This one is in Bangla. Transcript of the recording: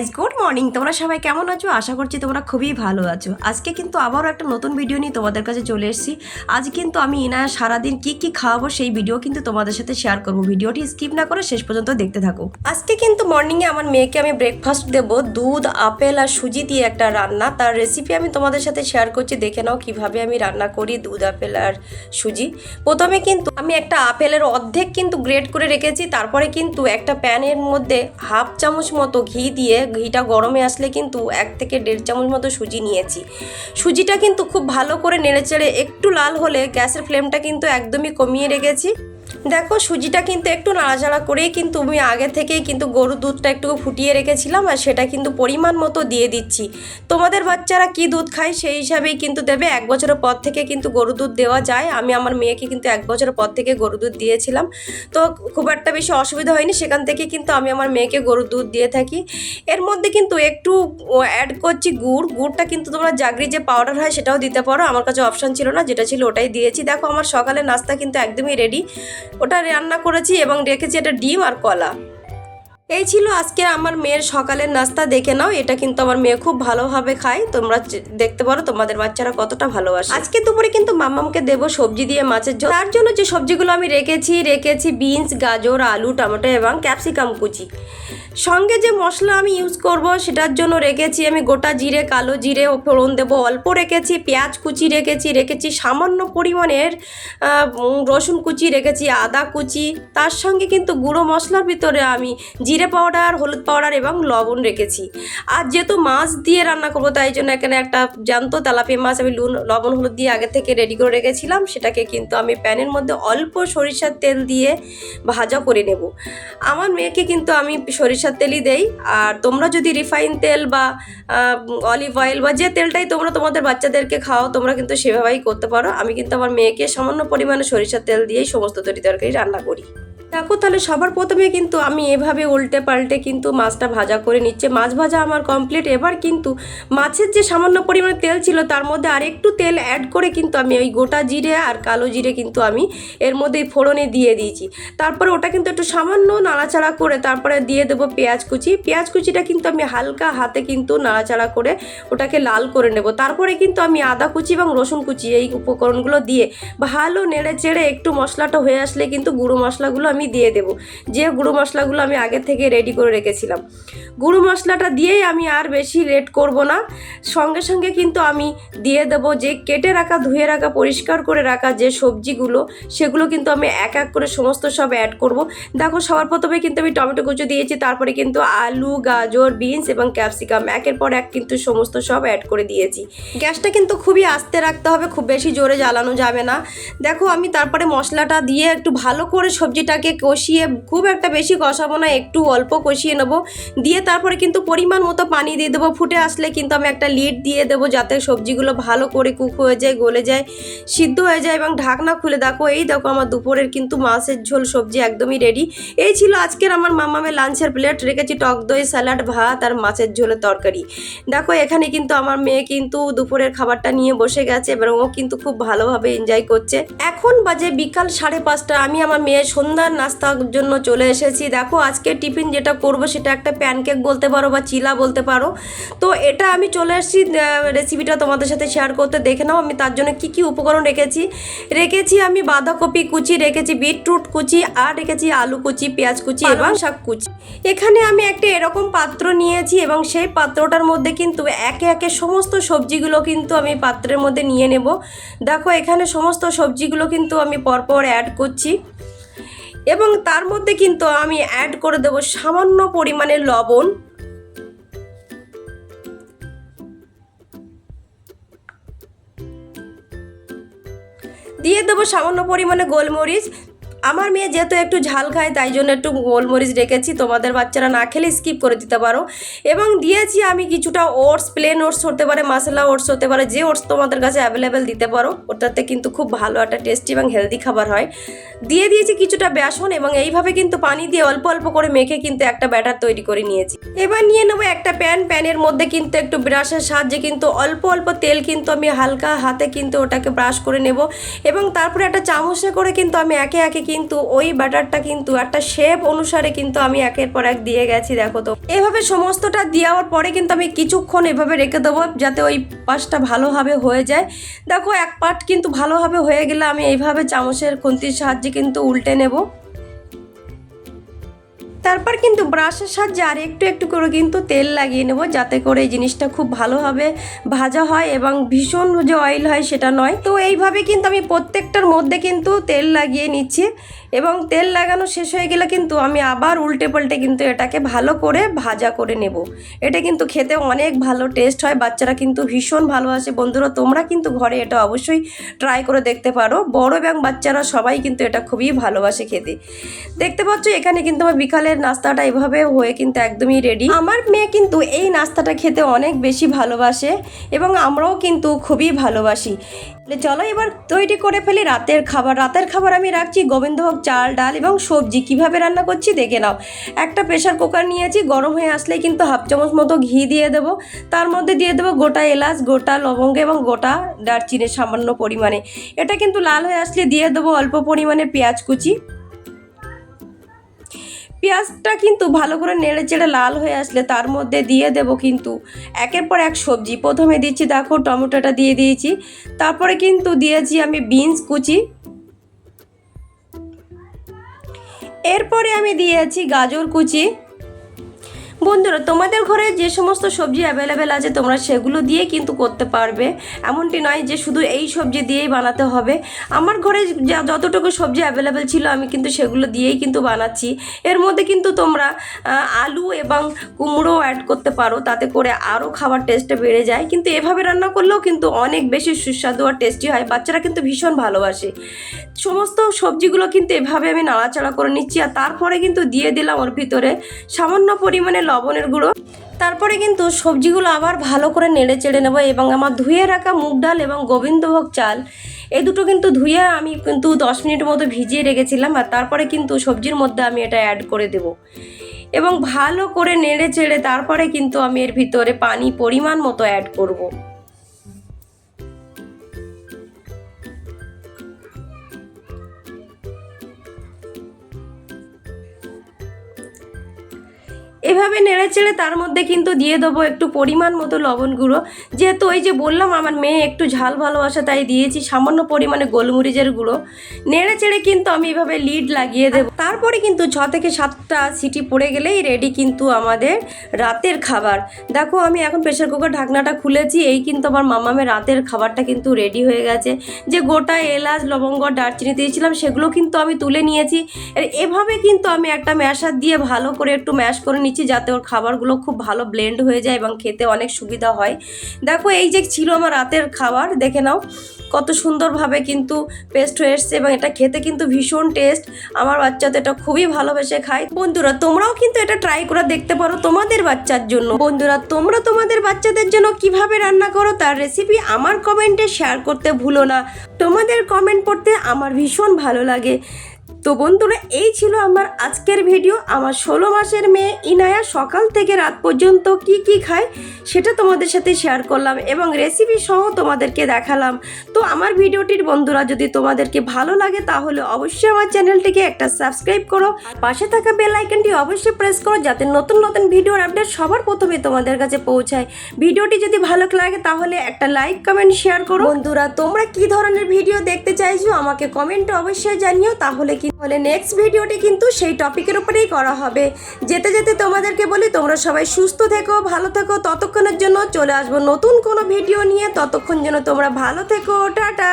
গাইজ গুড মর্নিং তোমরা সবাই কেমন আছো? আশা করছি তোমরা খুবই ভালো আছো। আজকে কিন্তু আবারও একটা নতুন ভিডিও নিয়ে তোমাদের কাছে চলে এসেছি। আজ কিন্তু আমি ইনা সারাদিন কি কি খাওয়াবো সেই ভিডিও কিন্তু তোমাদের সাথে শেয়ার করব। ভিডিওটি স্কিপ না করে শেষ পর্যন্ত দেখতে থাকো। আজকে কিন্তু মর্নিংয়ে আমার মেয়েকে আমি ব্রেকফাস্ট দেবো। দুধ, আপেল আর সুজি দিয়ে একটা রান্না। তার রেসিপি আমি তোমাদের সাথে শেয়ার করছি। দেখে নাও কীভাবে আমি রান্না করি দুধ, আপেল আর সুজি। প্রথমে কিন্তু আমি একটা আপেলের অর্ধেক কিন্তু গ্রেড করে রেখেছি। তারপরে কিন্তু একটা প্যানের মধ্যে হাফ চামচ মতো ঘি দিয়ে ঘিটা গরমে আসলে কিন্তু এক থেকে দেড় চামচ মতো সুজি নিয়েছি। সুজিটা কিন্তু খুব ভালো করে নেড়েচেড়ে একটু লাল হলে গ্যাসের ফ্লেমটা কিন্তু একদমই কমিয়ে রেখেছি। দেখো, সুজিটা কিন্তু একটু নাড়াচাড়া করেই কিন্তু আমি আগে থেকেই কিন্তু গরুর দুধটা একটু ফুটিয়ে রেখেছিলাম আর সেটা কিন্তু পরিমাণ মতো দিয়ে দিচ্ছি। তোমাদের বাচ্চারা কি দুধ খায় সেই হিসাবেই কিন্তু দেবে। এক বছরের পর থেকে কিন্তু গরু দুধ দেওয়া যায়। আমি আমার মেয়েকে কিন্তু এক বছরের পর থেকে গরু দুধ দিয়েছিলাম। তো খুব একটা বেশি অসুবিধা হয়নি। সেখান থেকে কিন্তু আমি আমার মেয়েকে গরুর দুধ দিয়ে থাকি। এর মধ্যে কিন্তু একটু অ্যাড করছি গুড়। গুড়টা কিন্তু তোমরা জাগরি যে পাউডার হয় সেটাও দিতে পারো। আমার কাছে অপশান ছিল না। যেটা ছিল ওটাই দিয়েছি। দেখো, আমার সকালে নাস্তা কিন্তু একদমই রেডি ওটা রান্না করেছি এবং রেখেছি এটা ডিম আর কলা। এই ছিল আজকে আমার মেয়ের সকালের নাস্তা, দেখে নাও, এটা কিন্তু আমার মেয়ে খুব ভালোভাবে খায়। তোমরা দেখতে পারো তোমাদের বাচ্চারা কতটা ভালোবাসে। আজকে দুপুরে কিন্তু মাম্মামকে দেবো সবজি দিয়ে মাছের ঝোল। তার জন্য যে সবজিগুলো আমি রেখেছি রেখেছি বিনস, গাজর, আলু, টমেটো এবং ক্যাপসিকাম কুচি। সঙ্গে যে মশলা আমি ইউজ করব, সেটার জন্য রেখেছি আমি গোটা জিরে, কালো জিরে ও ফোড়ন দেবো, অল্প রেখেছি পেঁয়াজ কুচি রেখেছি রেখেছি সামান্য পরিমাণের রসুন কুচি, রেখেছি আদা কুচি। তার সঙ্গে কিন্তু গুঁড়ো মশলার ভিতরে আমি জিরে পাউডার, হলুদ পাউডার এবং লবণ রেখেছি। আর যেহেতু মাছ দিয়ে রান্না করব, তাই জন্য এখানে একটা জ্যান্ত তেলাপিয়া মাছ আমি লুন লবণ, হলুদ দিয়ে আগে থেকে রেডি করে রেখেছিলাম। সেটাকে কিন্তু আমি প্যানের মধ্যে অল্প সরিষার তেল দিয়ে ভাজা করে নেব। আমার মেয়েকে কিন্তু আমি সরিষার তেলই দেই। আর তোমরা যদি রিফাইন তেল বা অলিভ অয়েল বা যে তেলটাই তোমরা তোমাদের বাচ্চাদেরকে খাও তোমরা কিন্তু সেভাবেই করতে পারো। আমি কিন্তু আমার মেয়েকে সামান্য পরিমাণে সরিষার তেল দিয়েই সমস্ত তরি তরকারি রান্না করি। দেখো তাহলে সবার প্রথমে কিন্তু আমি এভাবে উল্টে পাল্টে কিন্তু মাছটা ভাজা করে নিচ্ছে। মাছ ভাজা আমার কমপ্লিট এবার কিন্তু মাছের যে সামান্য পরিমাণে তেল ছিল, তার মধ্যে আর একটু তেল অ্যাড করে কিন্তু আমি ওই গোটা জিরে আর কালো জিরে কিন্তু আমি এর মধ্যে ফোড়নে দিয়ে দিয়েছি। তারপরে ওটা কিন্তু একটু সামান্য নাড়াচাড়া করে তারপরে দিয়ে দেবো পেঁয়াজ কুচি। পেঁয়াজ কুচিটা কিন্তু আমি হালকা হাতে কিন্তু নাড়াচাড়া করে ওটাকে লাল করে নেব। তারপরে কিন্তু আমি আদা কুচি এবং রসুন কুচি এই উপকরণগুলো দিয়ে ভালো নেড়ে চেড়ে একটু মশলাটা হয়ে আসলে কিন্তু গুঁড়ো মশলাগুলো আমি দিয়ে দেবো। যে গুঁড়ো মশলাগুলো আমি আগে থেকে রেডি করে রেখেছিলাম। গুঁড়ো মশলাটা দিয়েই আমি আর বেশি লেট করব না। সঙ্গে সঙ্গে কিন্তু আমি দিয়ে দেবো যে কেটে রাখা, ধুয়ে রাখা, পরিষ্কার করে রাখা যে সবজিগুলো, সেগুলো কিন্তু আমি এক এক করে সমস্ত সব অ্যাড করব। দেখো, সবার প্রথমে কিন্তু আমি টমেটো কুচো দিয়েছি, তারপরে কিন্তু আলু, গাজর বিনস এবং ক্যাপসিকাম একের পর এক কিন্তু সমস্ত সব অ্যাড করে দিয়েছি। গ্যাসটা কিন্তু খুবই আস্তে রাখতে হবে, খুব বেশি জোরে জ্বালানো যাবে না। দেখো, আমি তারপরে মশলাটা দিয়ে একটু ভালো করে সবজিটাকে কষিয়ে খুব একটা বেশি কষাবো না, একটু অল্প কষিয়ে নেব। দিয়ে তারপরে কিন্তু পরিমাণ মতো পানি দিয়ে দেবো। ফুটে আসলে কিন্তু আমি একটা লিড দিয়ে দেবো যাতে সবজিগুলো ভালো করে কুক হয়ে যায়, গলে যায়, সিদ্ধ হয়ে যায় এবং ঢাকনা খুলে দেখো, এই দেখো আমার দুপুরের কিন্তু মাছের ঝোল, সবজি একদমই রেডি এই ছিল আজকের আমার মামামের লাঞ্চের প্লেট রেখেছি টক দই স্যালাড ভাত আর মাছের ঝোলের তরকারি। দেখো এখানে কিন্তু আমার মেয়ে কিন্তু দুপুরের খাবারটা নিয়ে বসে গেছে এবং ও কিন্তু খুব ভালোভাবে এনজয় করছে। এখন বাজে বিকাল সাড়ে পাঁচটা। আমি আমার মেয়ের সন্ধ্যার নাস্তার জন্য চলে এসেছি। দেখো আজকে টিফিন যেটা করব সেটা একটা প্যানকেক বলতে পারো বা চিলা বলতে পারো। তো এটা আমি চলে এসেছি রেসিপিটা তোমাদের সাথে শেয়ার করতে দেখে নাও। আমি তার জন্য কি কি উপকরণ রেখেছি? রেখেছি আমি বাঁধাকপি কুচি রেখেছি বিটরুট কুচি আর রেখেছি আলু কুচি পেঁয়াজ কুচি এবং শাক। কুচি। এখানে আমি একটা এরকম পাত্র নিয়েছি এবং সেই পাত্রটার মধ্যে কিন্তু একে একে সমস্ত সবজিগুলো কিন্তু আমি পাত্রের মধ্যে নিয়ে নেব। দেখো এখানে সমস্ত সবজিগুলো কিন্তু আমি পরপর অ্যাড করছি। এবং তার মধ্যে কিন্তু আমি অ্যাড করে দেব সামান্য পরিমাণে লবণ। দিয়ে দেবো সামান্য পরিমাণে গোলমরিচ। আমার মেয়ে যেহেতু একটু ঝাল খায়, তাই জন্য একটু গোলমরিচ রেখেছি। তোমাদের বাচ্চারা না খেলে স্কিপ করে দিতে পারো। এবং দিয়েছি আমি কিছুটা ওটস প্লেন ওটস হতে পারে মশলা ওটস হতে পারে, যে ওটস তোমাদের কাছে অ্যাভেলেবেল দিতে পারো, ওটাতে কিন্তু খুব ভালো একটা টেস্টি এবং হেলদি খাবার হয়। দিয়ে দিয়েছি কিছুটা বেসন এবং এইভাবে কিন্তু পানি দিয়ে অল্প অল্প করে মেখে কিন্তু একটা ব্যাটার তৈরি করে নিয়েছি। এবার নিয়ে নেব একটা প্যান। প্যানের মধ্যে কিন্তু একটু ব্রাশের সাহায্যে কিন্তু অল্প অল্প তেল কিন্তু আমি হালকা হাতে কিন্তু ওটাকে ব্রাশ করে নেব। এবং তারপরে একটা চামচে করে কিন্তু আমি একে একে কিন্তু ওই বাটারটা কিন্তু একটা শেপ অনুসারে কিন্তু আমি একের পর এক দিয়ে গেছি, দেখো তো। এভাবে সমস্তটা দেওয়ার পরে কিন্তু আমি কিছুক্ষণ এভাবে রেখে দেবো, যাতে ওই পাশটা ভালোভাবে হয়ে যায়। দেখো, এক পাট কিন্তু ভালোভাবে হয়ে গেলে আমি এইভাবে চামচের খুন্তির সাহায্যে কিন্তু উল্টে নেব। তারপর কিন্তু ব্রাশের সাহায্যে আর একটু একটু করে কিন্তু তেল লাগিয়ে নেব, যাতে করে এই জিনিসটা খুব ভালোভাবে ভাজা হয় এবং ভীষণ যে অয়েল হয় সেটা নয়। তো এইভাবে কিন্তু আমি প্রত্যেকটার মধ্যে কিন্তু তেল লাগিয়ে নিচ্ছি এবং তেল লাগানো শেষ হয়ে গেলে কিন্তু আমি আবার উল্টে পাল্টে কিন্তু এটাকে ভালো করে ভাজা করে নেব। এটা কিন্তু খেতে অনেক ভালো টেস্ট হয়, বাচ্চারা কিন্তু ভীষণ ভালোবাসে। বন্ধুরা, তোমরা কিন্তু ঘরে এটা অবশ্যই ট্রাই করে দেখতে পারো। বড় এবং বাচ্চারা সবাই কিন্তু এটা খুবই ভালোবাসে খেতে। দেখতে পাচ্ছ, এখানে কিন্তু আমার বিকালের নাস্তাটা এভাবে হয়ে কিন্তু একদমই রেডি আমার মেয়ে কিন্তু এই নাস্তাটা খেতে অনেক বেশি ভালোবাসে এবং আমরাও কিন্তু খুবই ভালোবাসি। চলো এবার তৈরি করে ফেলি রাতের খাবার। রাতের খাবার আমি রাখছি গোবিন্দভোগ চাল, ডাল এবং সবজি। কীভাবে রান্না করছি দেখে নাও। একটা প্রেশার কুকার নিয়েছি, গরম হয়ে আসলেই কিন্তু হাফ চামচ মতো ঘি দিয়ে দেবো। তার মধ্যে দিয়ে দেবো গোটা এলাচ, গোটা লবঙ্গ এবং গোটা দারচিনি সামান্য পরিমাণে। এটা কিন্তু লাল হয়ে আসলে দিয়ে দেবো অল্প পরিমাণে পেঁয়াজ কুচি। পেঁয়াজটা কিন্তু ভালো করে নেড়ে চেড়ে লাল হয়ে আসলে তার মধ্যে দিয়ে দেব কিন্তু। একের পর এক সবজি। প্রথমে দিচ্ছি দেখো টমেটোটা দিয়ে দিয়েছি। তারপরে কিন্তু দিয়েছি আমি বিনস কুচি। এরপরে আমি দিয়েছি গাজর কুচি। বন্ধুরা, তোমাদের ঘরে যে সমস্ত সবজি অ্যাভেলেবেল আছে, তোমরা সেগুলো দিয়ে কিন্তু করতে পারবে। এমনটি নয় যে শুধু এই সবজি দিয়েই বানাতে হবে। আমার ঘরে যতটুকু সবজি অ্যাভেলেবেল ছিল, আমি কিন্তু সেগুলো দিয়েই কিন্তু বানাচ্ছি। এর মধ্যে কিন্তু তোমরা আলু এবং কুমড়ো অ্যাড করতে পারো, তাতে করে আরও খাবার টেস্টে বেড়ে যায়। কিন্তু এভাবে রান্না করলেও কিন্তু অনেক বেশি সুস্বাদু আর টেস্টি হয়। বাচ্চারা কিন্তু ভীষণ ভালোবাসে। সমস্ত সবজিগুলো কিন্তু এভাবে আমি নাড়াচাড়া করে নিচ্ছি। আর তারপরে কিন্তু দিয়ে দিলাম ওর ভিতরে সামান্য পরিমাণে লবণের গুঁড়ো তারপরে কিন্তু সবজিগুলো আবার ভালো করে নেড়ে চেড়ে নেব এবং আমার ধুয়ে রাখা মুগ ডাল এবং গোবিন্দভোগ চাল এই দুটো কিন্তু ধুয়ে আমি কিন্তু দশ মিনিট মতো ভিজিয়ে রেখেছিলাম আর তারপরে কিন্তু সবজির মধ্যে আমি এটা অ্যাড করে দেব এবং ভালো করে নেড়ে চেড়ে তারপরে কিন্তু আমি এর ভিতরে পানি পরিমাণ মতো অ্যাড করব। এভাবে নেড়ে চেড়ে তার মধ্যে কিন্তু দিয়ে দেবো একটু পরিমাণ মতো লবণ গুঁড়ো। যেহেতু ওই যে বললাম, আমার মেয়ে একটু ঝাল ভালোবাসা, তাই দিয়েছি সামান্য পরিমাণে গোলমরিচের গুঁড়ো। নেড়ে চেড়ে কিন্তু আমি এভাবে লিড লাগিয়ে দেবো। তারপরে কিন্তু ছ থেকে সাতটা সিটি পড়ে গেলেই রেডি কিন্তু আমাদের রাতের খাবার। দেখো, আমি এখন প্রেশার কুকার ঢাকনাটা খুলেছি, এই কিন্তু আমার মামামের রাতের খাবারটা কিন্তু রেডি হয়ে গেছে। যে গোটা এলাচ, লবঙ্গ, দারচিনি দিয়েছিলাম, সেগুলো কিন্তু আমি তুলে নিয়েছি। এভাবে কিন্তু আমি একটা ম্যাশার দিয়ে ভালো করে একটু ম্যাশ করে নিচ্ছি যাতে ওর খাবারগুলো খুব ভালো ব্লেন্ড হয়ে যায় এবং খেতে অনেক সুবিধা হয়। দেখো এই যে ছিল আমার রাতের খাবার, দেখে নাও কত সুন্দরভাবে কিন্তু পেস্ট হয়ে এসছে এবং এটা খেতে কিন্তু ভীষণ টেস্ট আমার বাচ্চা তো এটা খুবই ভালোবেসে খায়। বন্ধুরা, তোমরাও কিন্তু এটা ট্রাই করে দেখতে পারো তোমাদের বাচ্চার জন্য। বন্ধুরা, তোমরা তোমাদের বাচ্চাদের জন্য কীভাবে রান্না করো তার রেসিপি আমার কমেন্টে শেয়ার করতে ভুলো না। তোমাদের কমেন্ট পড়তে আমার ভীষণ ভালো লাগে। তো বন্ধুরা, এই ছিল আমার আজকের ভিডিও। আমার ষোলো মাসের মেয়ে ইনায়া সকাল থেকে রাত পর্যন্ত কি কি খায় সেটা তোমাদের সাথে শেয়ার করলাম এবং রেসিপি সহ তোমাদেরকে দেখালাম। তো আমার ভিডিওটির বন্ধুরা, যদি তোমাদেরকে ভালো লাগে, তাহলে অবশ্যই আমার চ্যানেলটিকে একটা সাবস্ক্রাইব করো। পাশে থাকা বেল আইকনটি অবশ্যই প্রেস করো, যাতে নতুন নতুন ভিডিওর আপডেট সবার প্রথমে তোমাদের কাছে পৌঁছায়। ভিডিওটি যদি ভালো লাগে, তাহলে একটা লাইক কমেন্ট শেয়ার করো। বন্ধুরা, তোমরা কি ধরনের ভিডিও দেখতে চাইছো, আমাকে কমেন্টে অবশ্যই জানিও, তাহলে কি তাহলে নেক্সট ভিডিওটি কিন্তু সেই টপিকের উপরেই করা হবে। যেতে যেতে তোমাদেরকে বলি, তোমরা সবাই সুস্থ থেকো, ভালো থেকো, ততক্ষণের জন্য চলে আসব নতুন কোনো ভিডিও নিয়ে। ততক্ষণ যেন তোমরা ভালো থেকো, টাটা!